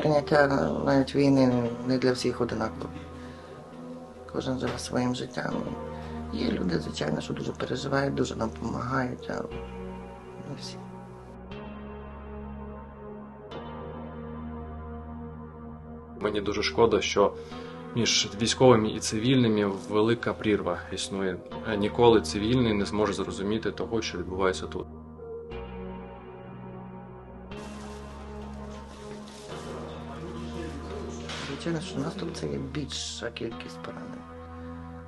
сприйняття навіть війни не для всіх одинаково. Кожен живе своїм життям. Є люди, звичайно, що дуже переживають, дуже нам допомагають, але не всі. Мені дуже шкода, що між військовими і цивільними велика прірва існує. Ніколи цивільний не зможе зрозуміти того, що відбувається тут. Звичайно, що наступ це є більша кількість поранень.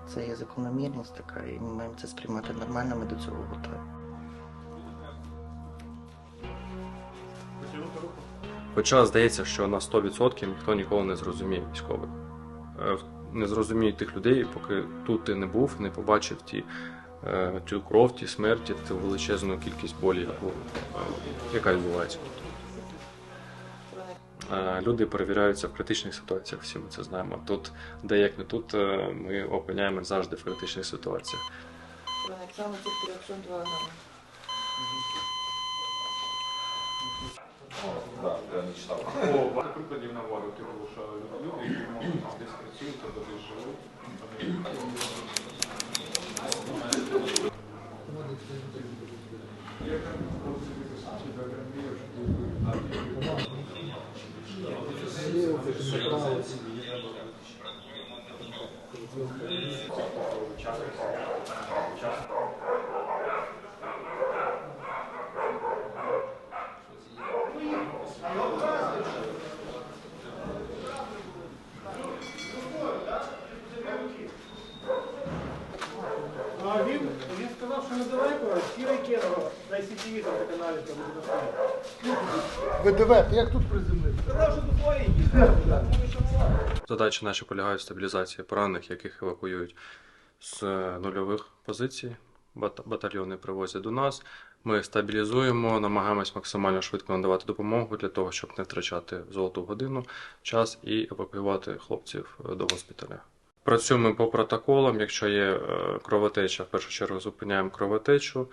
Це є закономірність така, і ми маємо це сприймати нормально, ми до цього готові. Хоча здається, що на 100% ніхто ніколи не зрозуміє військових. Е, Не зрозуміє тих людей, поки тут ти не був, не побачив ті, е, цю кров, ті смерті, ту величезну кількість болі, яку, е, яка відбувається. Е, Люди перевіряються в критичних ситуаціях, всі ми це знаємо. Тут, де як не тут, е, ми опиняємося завжди в критичних ситуаціях. Або десь живуть, вони А він, він сказав, що недалеко, сірий Кенова на ICTV там на каналі там. ВДВ, як тут приземлився? Сказав, що що була. Задачі наші полягають в стабілізації поранених, яких евакуюють з е, нульових позицій. Батальйони привозять до нас. Ми стабілізуємо, намагаємось максимально швидко надавати допомогу для того, щоб не втрачати золоту годину, час і евакуювати хлопців е, до госпіталя. Працюємо по протоколам. Якщо є е, кровотеча, в першу чергу зупиняємо кровотечу,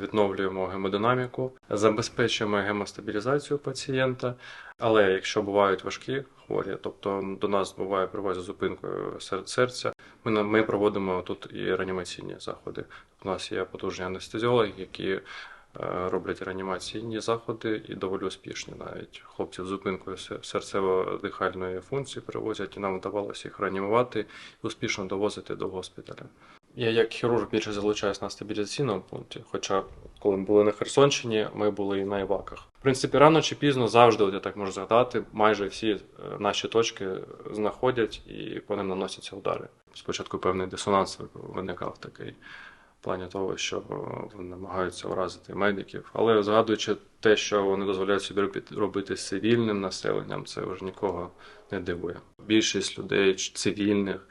відновлюємо гемодинаміку, забезпечуємо гемостабілізацію пацієнта. Але якщо бувають важкі хворі, тобто до нас буває привозять зупинкою сер- серця, ми, ми проводимо тут і реанімаційні заходи. У нас є потужні анестезіологи, які е, роблять реанімаційні заходи і доволі успішні. Навіть хлопців з зупинкою серцево-дихальної функції привозять, і нам вдавалося їх реанімувати і успішно довозити до госпіталя. Я як хірург більше залучаюсь на стабілізаційному пункті, хоча коли ми були на Херсонщині, ми були і на Іваках. В принципі, рано чи пізно завжди, от я так можу згадати, майже всі е, наші точки знаходять і по ним наносяться удари. Спочатку певний дисонанс виникав такий в плані того, що е, вони намагаються вразити медиків. Але згадуючи те, що вони дозволяють собі робити- з цивільним населенням, це вже нікого не дивує. Більшість людей цивільних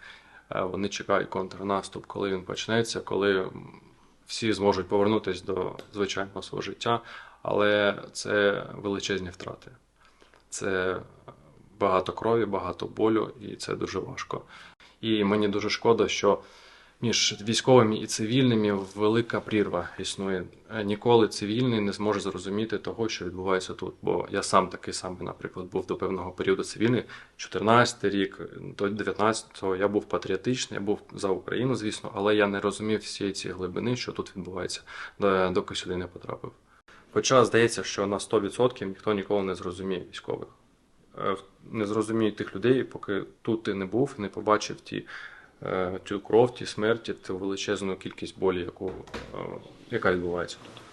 вони чекають контрнаступ, коли він почнеться, коли всі зможуть повернутися до звичайного свого життя, але це величезні втрати. Це багато крові, багато болю, і це дуже важко. І мені дуже шкода, що між військовими і цивільними велика прірва існує. Е, Ніколи цивільний не зможе зрозуміти того, що відбувається тут. Бо я сам такий самий, наприклад, був до певного періоду цивільний, 14 рік, до 19-го я був патріотичний, я був за Україну, звісно, але я не розумів всієї цієї глибини, що тут відбувається, доки сюди не потрапив. Хоча здається, що на 100% ніхто ніколи не зрозуміє військових. Е, Не зрозуміє тих людей, поки тут ти не був, не побачив ті, е, цю кров, ті смерті, ту величезну кількість болі, яку, е, яка відбувається тут.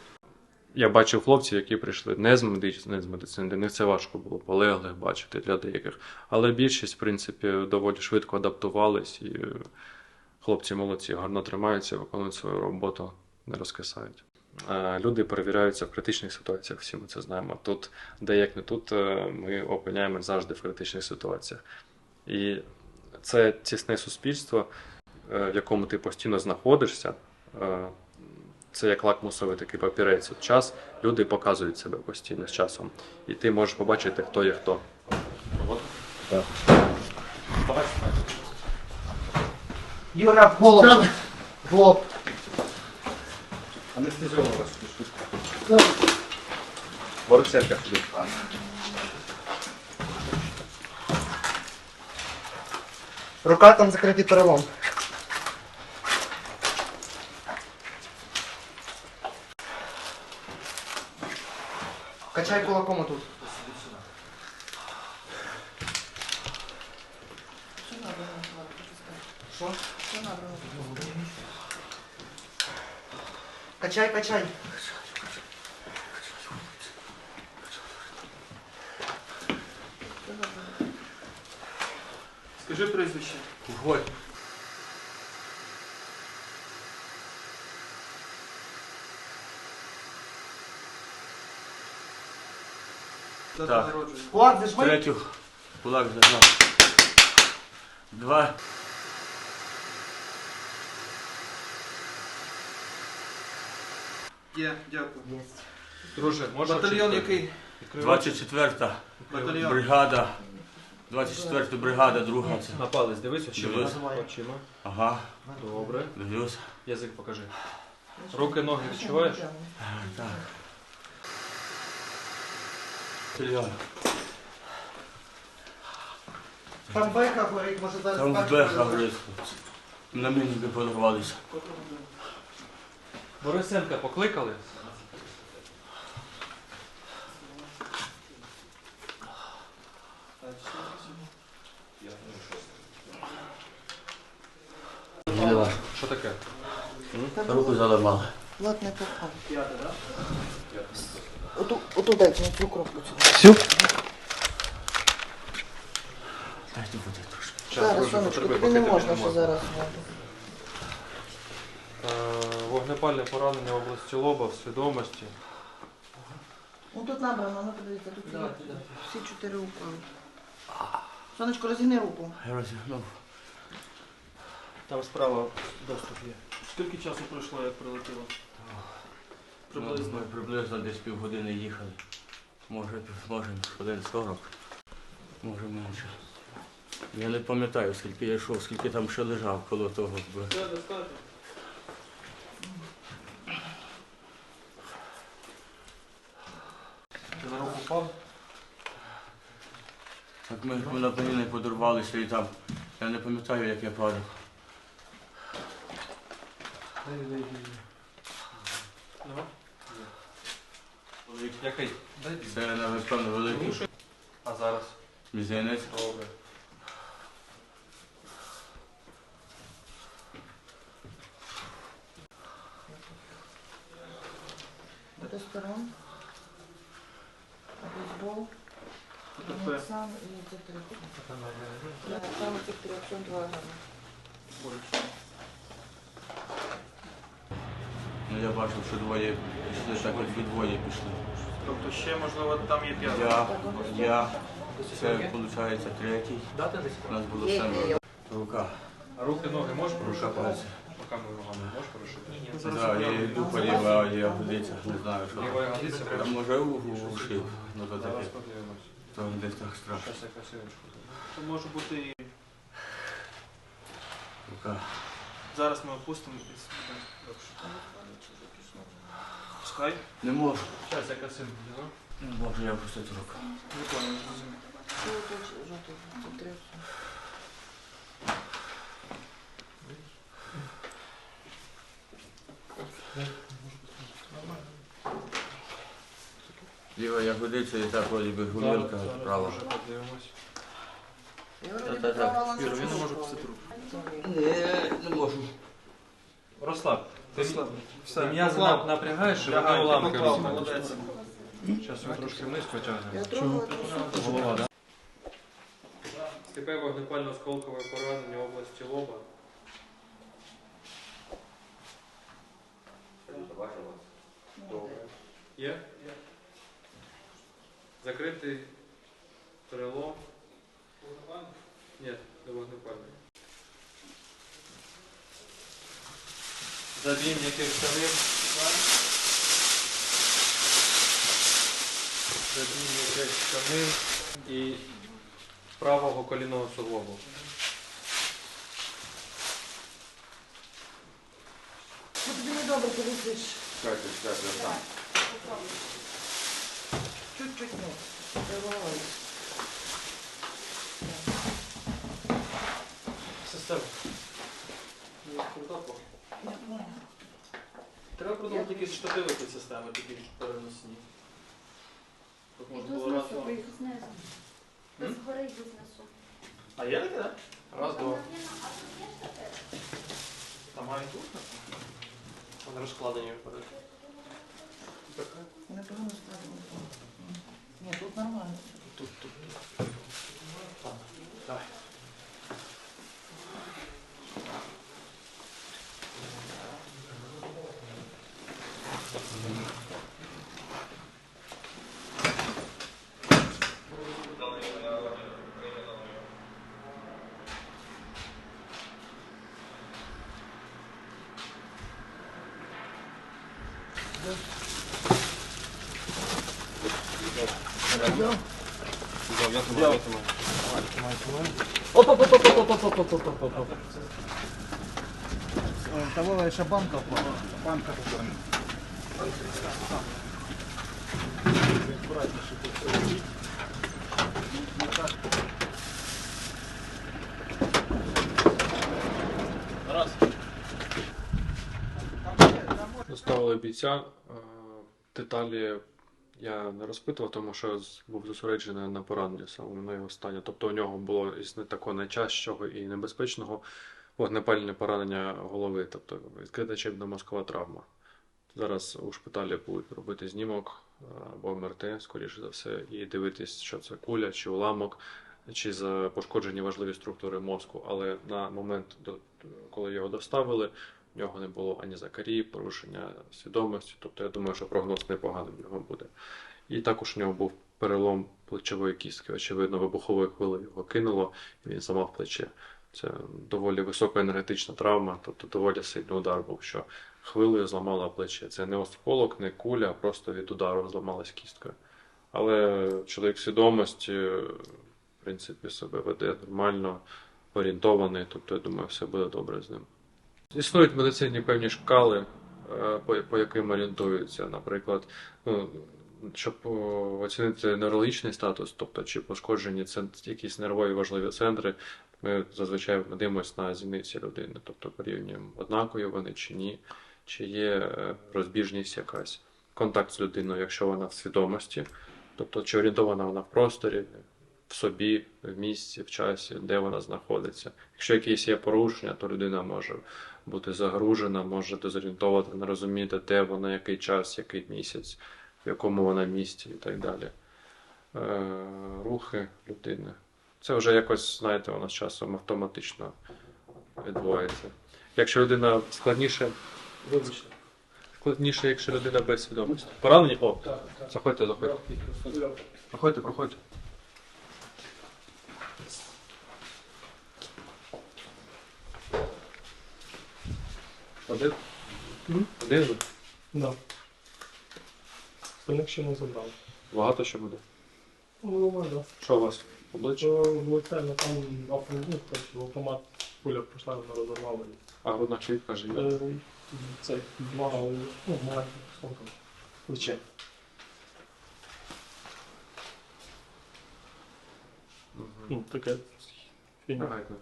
Я бачив хлопців, які прийшли не з медицини, не з медицини, для них це важко було полеглих бачити для деяких. Але більшість, в принципі, доволі швидко адаптувались, і хлопці молодці, гарно тримаються, виконують свою роботу, не розкисають. Е, Люди перевіряються в критичних ситуаціях, всі ми це знаємо. Тут, де як не тут, ми опиняємося завжди в критичних ситуаціях. І це тісне суспільство, е, в якому ти постійно знаходишся. е, Це як лакмусовий такий папірець. От час люди показують себе постійно з часом. І ти можеш побачити, хто є хто. Юра, в голову! В лоб! Борцерка. Рука там закритий перелом. Качай кулаком тут. Що? Качай, качай. Скажи прізвище. Голь. Так. Кулак зажми. Третю. Кулак зажав. Два. Є, дякую. Друже, можна Батальйон чітко який? відкривати? 24 Батальйон. бригада. 24 бригада, друга. Це. На палець дивись очима. Дивлюсь. Очима. Ага, Добре. дивлюсь. Язик покажи. Руки, ноги відчуваєш? Так. Стріляю. Там беха горить, може зараз Там бачите, беха гризли. На мені би подорвалися. Борисенка покликали? Що таке? Руку заламали. Влад не попав. П'яте, так? Оту, оту дайте, на цю кропку. цю. Всю? Дайте води трошки. Зараз, сонечко, тобі не можна можна. зараз. воду. Е, Вогнепальне поранення в області лоба, в свідомості. Ну тут набрано, ну подивіться, тут є всі чотири уколи. Сонечко, розігни руку. Я розігнув. Там справа доступ є. Скільки часу пройшло, як прилетіло? Приблизно. Ми приблизно десь півгодини їхали. Може, може, один сорок. Може менше. Я не пам'ятаю, скільки я йшов, скільки там ще лежав коло того. Ти на руку впав? Так ми, ми на пані подорвалися і там. Я не пам'ятаю, як я падав. Який? Це напевно великий А зараз? мізинець. Добре. Тестостерон, бейсбол. Ноксан і це три. Саме цих трьох, що два грами. Боляче. Ну я бачив, що двоє пішли, так от двоє пішли. Тобто ще, можливо, там є п'яте. Я, я, це виходить третій. Дати десь? У нас було семеро. Рука. А руки, ноги можеш Рука порушити? пальці. Руками ногами можеш порушити? Так, я йду по лівій, а я годиться, не знаю, що. Лівої годиться Там може ушив, ну то Зараз таке. подивимось. То десь так страшно. Це може бути і... Рука. Зараз ми опустимо і спитаємо. Пускай. Не можу. Щас я візьму. Не можу я опустити руку. Це три. Ліва ягодиця і так вроді би гумілка, Зараз права. може подивимось. Я вроді Та-та-та. попала на Юра, він не може пустити руку. Не, не можу. Розслаб. Ти, ти м'язи напрягаєш, щоб вони уламки молодець. Зараз його трошки вниз Я трогала цю. Голова, так? Степе вогнепально-осколкове поранення в області лоба. Добре. Є? Закритий перелом. Ні, не вогнепальний. Забій м'яких тканин. Забій м'яких тканин і правого колінного суглобу. Ну тобі не добре, ти висиш. Чуть-чуть не. Це якісь штативи під системи такі переносні. Тут можна було раз, знесу, два. їх. М? З йду знесу. А є таке, так? Раз, два. Там має тут? Вони розкладені вперед. Непогано ставимо. Ні, тут нормально. Тут, тут, тут. Так, давай. Того ще банка банка Раз. Доставили бійця. Деталі я не розпитував, тому що був зосереджений на пораненні саме на його стані. Тобто у нього було із не такого найчастішого і небезпечного вогнепальне поранення голови, тобто відкрита черепно-мозкова травма. Зараз у шпиталі будуть робити знімок е, або МРТ, скоріше за все, і дивитись, що це куля чи уламок, чи за пошкоджені важливі структури мозку. Але на момент, коли його доставили, в нього не було ані закарії, порушення свідомості. Тобто я думаю, що прогноз непоганий в нього буде. І також у нього був перелом плечової кістки. Очевидно, вибуховою хвилею його кинуло, і він зламав плече. Це доволі високоенергетична травма, тобто доволі сильний удар був, що хвилею зламала плече. Це не осколок, не куля, а просто від удару зламалась кістка. Але чоловік свідомості, в принципі, себе веде нормально, орієнтований, тобто я думаю, все буде добре з ним. Існують в медицині певні шкали, е, по, по яким орієнтуються. Наприклад, ну, щоб оцінити неврологічний статус, тобто чи пошкоджені якісь нервові важливі центри, ми зазвичай дивимося на зіниці людини, тобто порівнюємо, однакові вони чи ні, чи є е, розбіжність якась. Контакт з людиною, якщо вона в свідомості, тобто чи орієнтована вона в просторі, в собі, в місці, в часі, де вона знаходиться. Якщо якісь є порушення, то людина може бути загружена, може дезорієнтовувати, не розуміти, де вона, який час, який місяць, в якому вона місці і так далі. Е, рухи людини. Це вже якось, знаєте, воно з часом автоматично відбувається. Якщо людина складніше, вибачте, складніше, якщо людина без свідомості. Поранені? О, заходьте, заходьте. Проходьте, проходьте. Один? Один? ви? Да. Спинок ще не. Багато ще буде. Голова, да. Що у вас? Обличчя? Що влучально там автомат, ну, коротше, в автомат пуля пройшла, вона розорвала. А грудна клітка живе. Е, Це два, ну, маленьких сколько? Плече. Ну, таке фігня. Лягайте на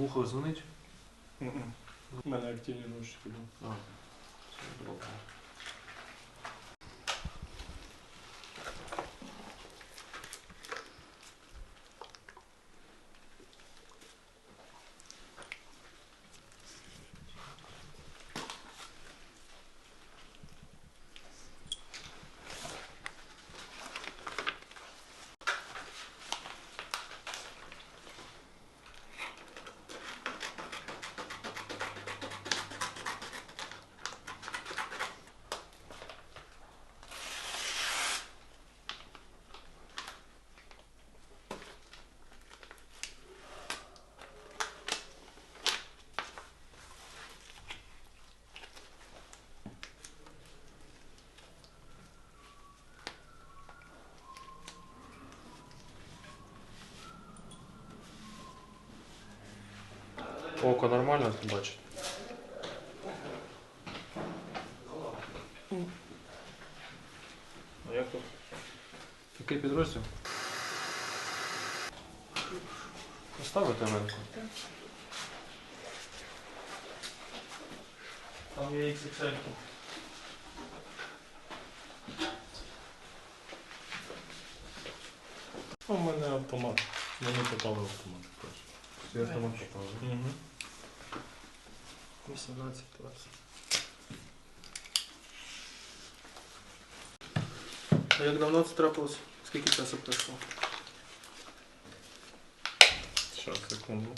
Вухо дзвонить? У мене активні ножички. були. А, все добре. Око нормально бачить? А як тут? Який підрозділ? Поставити менку. Там є XXL. У мене автомат. Мені попали в автомат. Я автомат попав. Угу. 18, 20. А як давно це трапилось? Скільки часу пройшло? Зараз, секунду.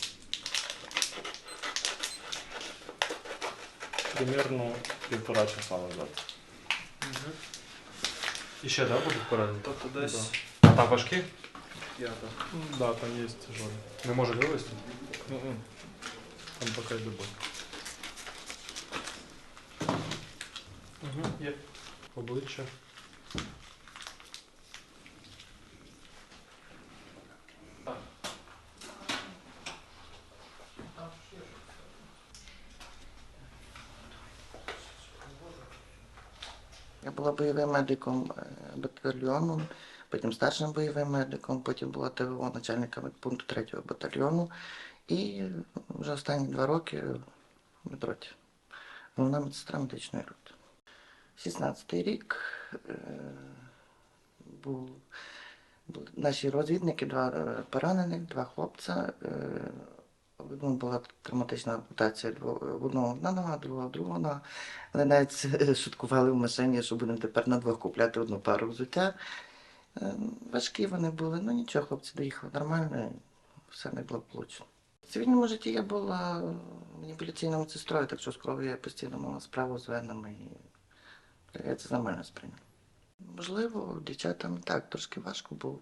Примерно півтора часа назад. І ще, так, будуть поранені? Тобто десь А там важкі? п'ята. М, Да, там є тяжелі. Не можуть вивезти? Мгм. Там пока йде бой. Угу. Є. Обличчя. Я була бойовим медиком е, батальйону, потім старшим бойовим медиком, потім була ТВО начальником пункту 3-го батальйону. І вже останні два роки в медроті. Головна медсестра медичної роти. 16-й рік е, був, наші розвідники, два е, поранених, два хлопця. Е, в одному була травматична ампутація в одного одна нога, другого другого нога. Вони навіть е, шуткували в машині, що будемо тепер на двох купляти одну пару взуття. Е, Важкі вони були, ну нічого, хлопці доїхали нормально, все неблагополучно. В цивільному житті я була маніпуляційною медсестрою, так що з я постійно мала справу з венами я це нормально сприйняв. Можливо, дівчатам так трошки важко, бо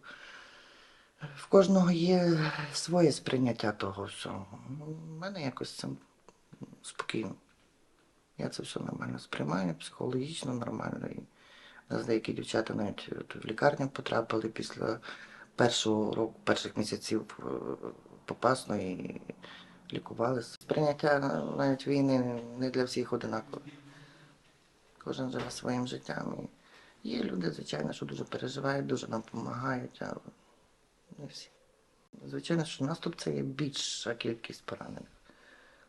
в кожного є своє сприйняття того всього. Ну, У мене якось це спокійно. Я це все нормально сприймаю, психологічно нормально. І у нас деякі дівчата навіть в лікарню потрапили після першого року, перших місяців е, попасно і лікувалися. Сприйняття навіть війни не для всіх одинакове. Кожен живе своїм життям. І є люди, звичайно, що дуже переживають, дуже нам допомагають, але не всі. Звичайно, що наступ це є більша кількість поранених.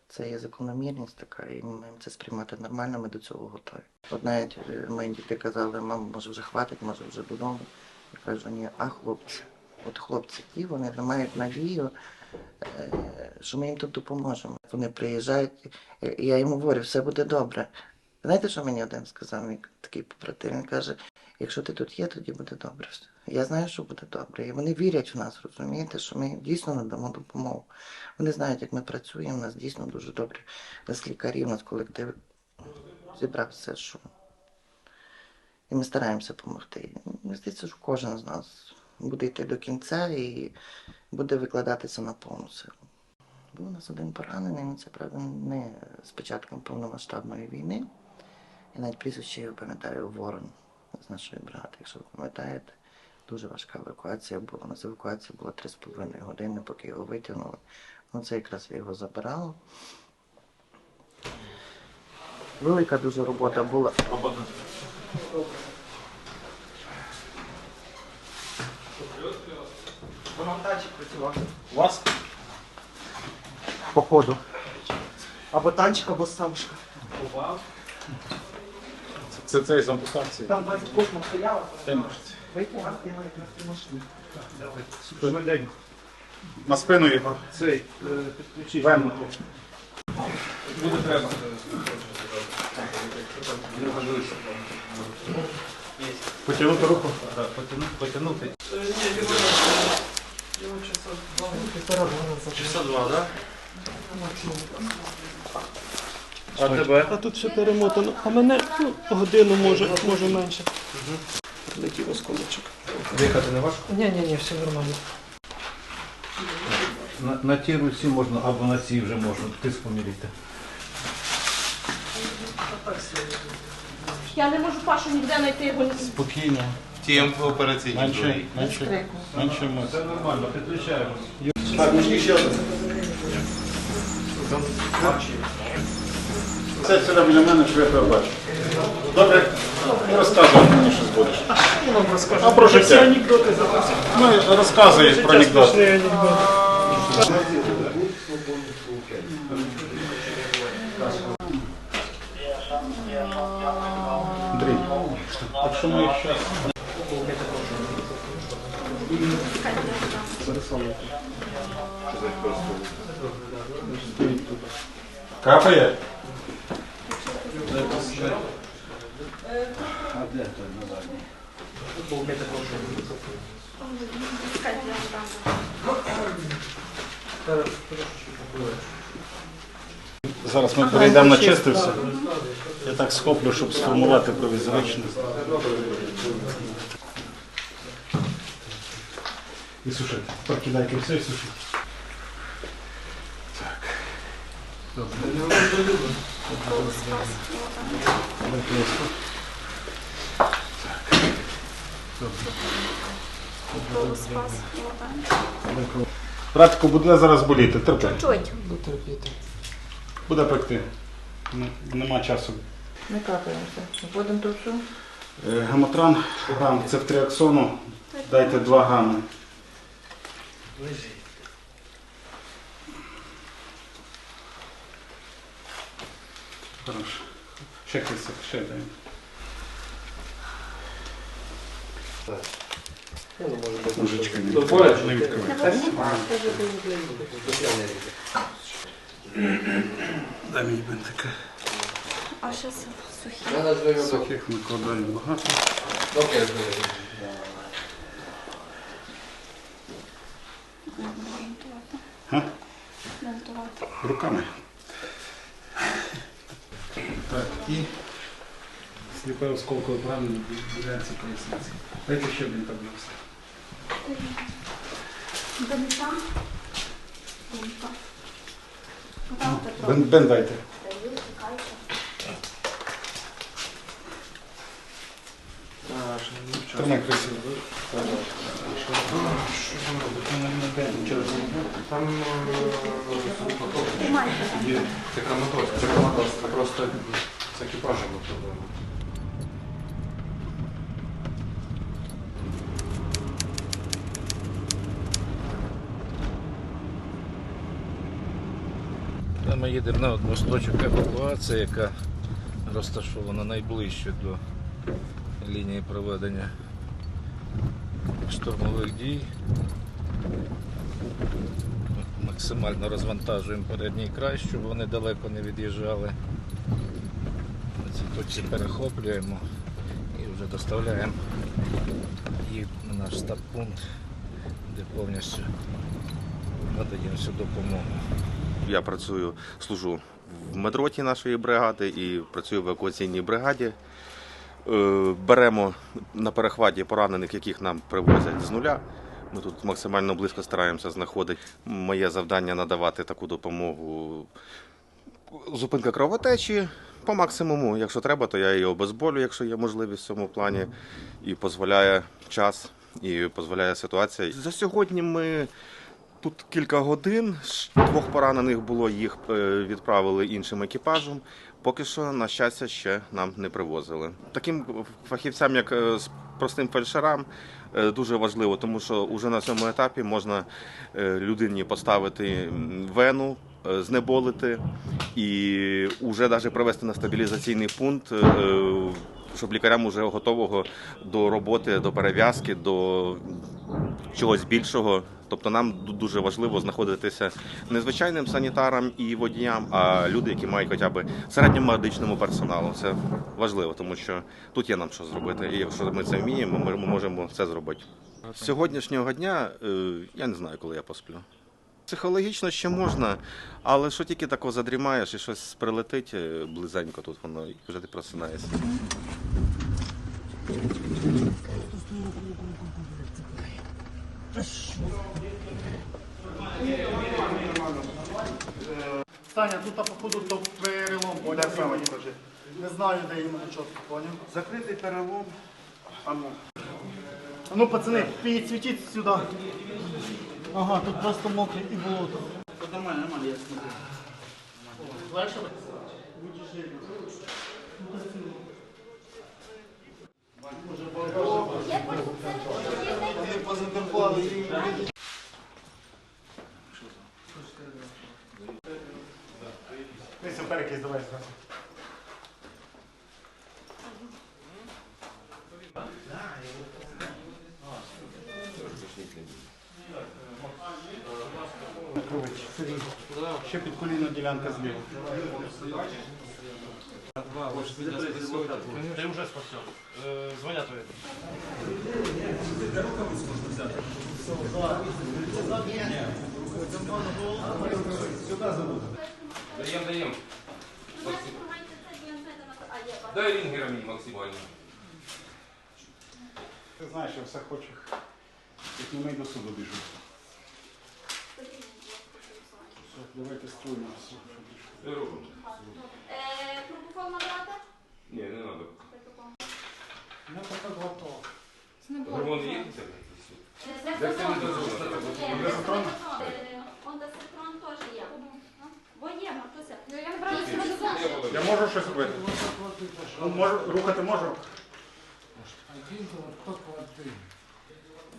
Це є закономірність така, і ми маємо це сприймати нормально, ми до цього готові. От навіть е, мої діти казали, мама, може вже хватить, може вже додому. Я кажу, ні, а хлопці. От хлопці ті, вони мають надію, е, що ми їм тут допоможемо. Вони приїжджають, і я йому говорю, все буде добре. Знаєте, що мені один сказав, мій такий побратим, він каже, якщо ти тут є, тоді буде добре. Я знаю, що буде добре. І вони вірять в нас, розумієте, що ми дійсно надамо допомогу. Вони знають, як ми працюємо, у нас дійсно дуже добре. У нас лікарі, у нас колектив зібрав все, що. І ми стараємося допомогти. Мені здається, що кожен з нас буде йти до кінця і буде викладатися на повну силу. Був у нас один поранений, це правда не з початком повномасштабної війни. Я навіть прізвище його пам'ятаю Ворон з нашої бригади, якщо ви пам'ятаєте. Дуже важка евакуація була. У нас евакуація була 3,5 години, поки його витягнули. Ну це якраз я його забирала. Велика дуже робота була. Працював. У вас? Походу. Або танчик, або самшка. Це цей з ампутації. Там 20 кожна стояла. На спину його. Цей, е, підключи. Вемно. Потягнути руку. Часа два, Часа два, так? А тебе? А тут все перемотано. А мене ну, годину може, може менше. Летів осколочок. Дихати не важко? Ні, ні, ні, все нормально. На, на тій руці можна, або на цій вже можна тиск поміряти. Я не можу Пашу ніде знайти його. Спокійно. Тім операційні. Менше, менше, менше ми. Це нормально, підключаємо. Так, мужики ще один. Це сюди біля мене, що я тебе бачу. Добре? Ну, розказуй мені щось будеш. Вам розкажу. А про Всі життя? анекдоти записують. Ну, розказуй про анекдот. Смішний анекдот. Андрій, якщо ми зараз... Капає? Зараз ми перейдемо на чисте все. Я так схоплю, щоб сформувати провізорично. І сушити. Прокидайте все і сушіть. Так. Добре. Дай колесо. Так. Дай колесо. Братику, буде зараз боліти, терпи. Чуть. Буде пекти. Нема часу. Не капаємося. Вводимо то все. Е, Гемотран, грам цефтріаксону, дайте 2 грами. Хорошо. Ще кисок, ще не відкривай. Не відкривай. Дай мені бентика. А зараз сухі. Сухих накладаю багато. Га? Монтувати. Руками. Так, і сліпе осколкове поранення біляться поясниці. Дайте ще один таблюс. Бента. Бента. Там Петро. Бен, бен дайте. Тримай красиво. Там Тримайте. є краматоз. Це краматоз. Це просто з екіпажем проблема. Ми їдемо на мосточок евакуації, яка розташована найближче до лінії проведення штурмових дій. Максимально розвантажуємо передній край, щоб вони далеко не від'їжджали. На цій точці перехоплюємо і вже доставляємо їх на наш стаб-пункт, де повністю надаємо всю допомогу. Я працюю, служу в медроті нашої бригади і працюю в евакуаційній бригаді. Е, Беремо на перехваті поранених, яких нам привозять з нуля. Ми тут максимально близько стараємося знаходити. Моє завдання надавати таку допомогу. Зупинка кровотечі по максимуму. Якщо треба, то я її обезболю, якщо є можливість в цьому плані. І дозволяє час, і дозволяє ситуація. За сьогодні ми Тут кілька годин, двох поранених було, їх е, відправили іншим екіпажем. Поки що, на щастя, ще нам не привозили. Таким фахівцям, як е, з простим фельдшерам, е, дуже важливо, тому що вже на цьому етапі можна людині поставити вену, знеболити і вже навіть привести на стабілізаційний пункт, щоб лікарям вже готового до роботи, до перев'язки, до чогось більшого. Тобто нам дуже важливо знаходитися не звичайним санітарам і водіям, а люди, які мають хоча б середньому медичному персоналу. Це важливо, тому що тут є нам що зробити. І якщо ми це вміємо, ми можемо це зробити. Сьогоднішнього дня е, я не знаю, коли я посплю. Психологічно ще можна, але що тільки тако задрімаєш і щось прилетить е, близенько тут, воно і вже ти просинаєшся. Таня, тут походу то перелом. Де саме кажи. Не знаю, де іменно чітко, поняв? Закритий перелом. А ну. А ну, пацани, підсвітіть сюди. Ага, тут просто мокре і болото. Нормально, нормально, я смотрю. Легше? Вони позатерпали. Дивися, перекись давай ще під коліно ділянка зліва. Ти вже спасав. Звоня тобі. Даємо, даємо. Дай рінгера мені максимально. Ти знаєш, я все хочу. Як не ми до суду біжу. Давайте все, що біжу. Не робимо. Е, Пропофон набрати? Ні, не треба. Я так готов. Це не було. Гормони є Дексаметазон. Ондоситрон теж є. Бо є, Мартуся. Я не брала Я можу щось робити? Ну, можу, рухати можу?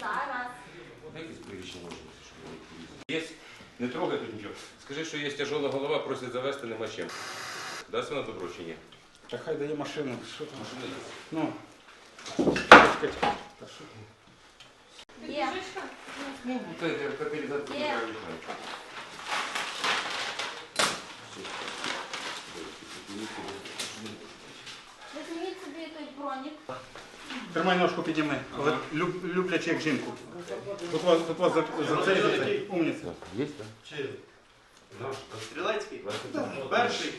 Зараз. Якісь може бути, що вони відповідні. Є, не трогай тут нічого. Скажи, що є тяжела голова, просять завести, нема чим. Дасть вона добро чи ні? Та хай дає машину. Що там? Машина є. Ну. Є. Ну, це каталізація Є. неправильно. Візьміть собі той бронік. Тримай ножку підійми. Але люб, люблячи як жінку. Тут вас, тут вас за, за це за це. Умніця. Є, так? Стрілецький? Перший.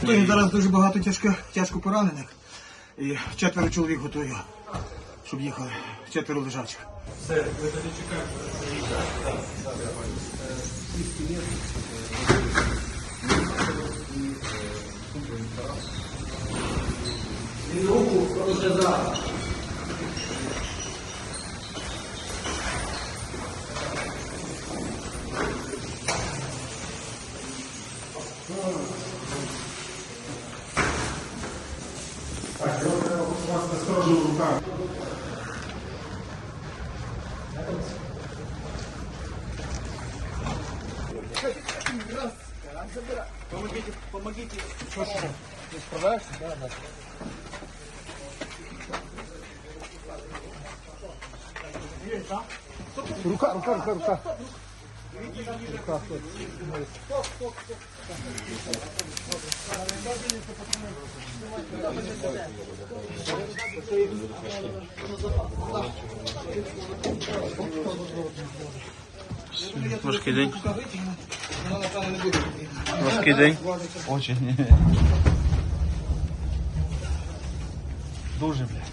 Готуємо зараз дуже багато тяжко, тяжко поранених. І четверо чоловік готую, щоб їхали. Четверо лежачих. Так, його треба у вас насторожено в руках. Помогите, помогите. Что, что? Ты справляешься? Да, да. Рука, рука, рука, рука. Рука, Важкий день. Важкий день. Очень. Дуже, блядь.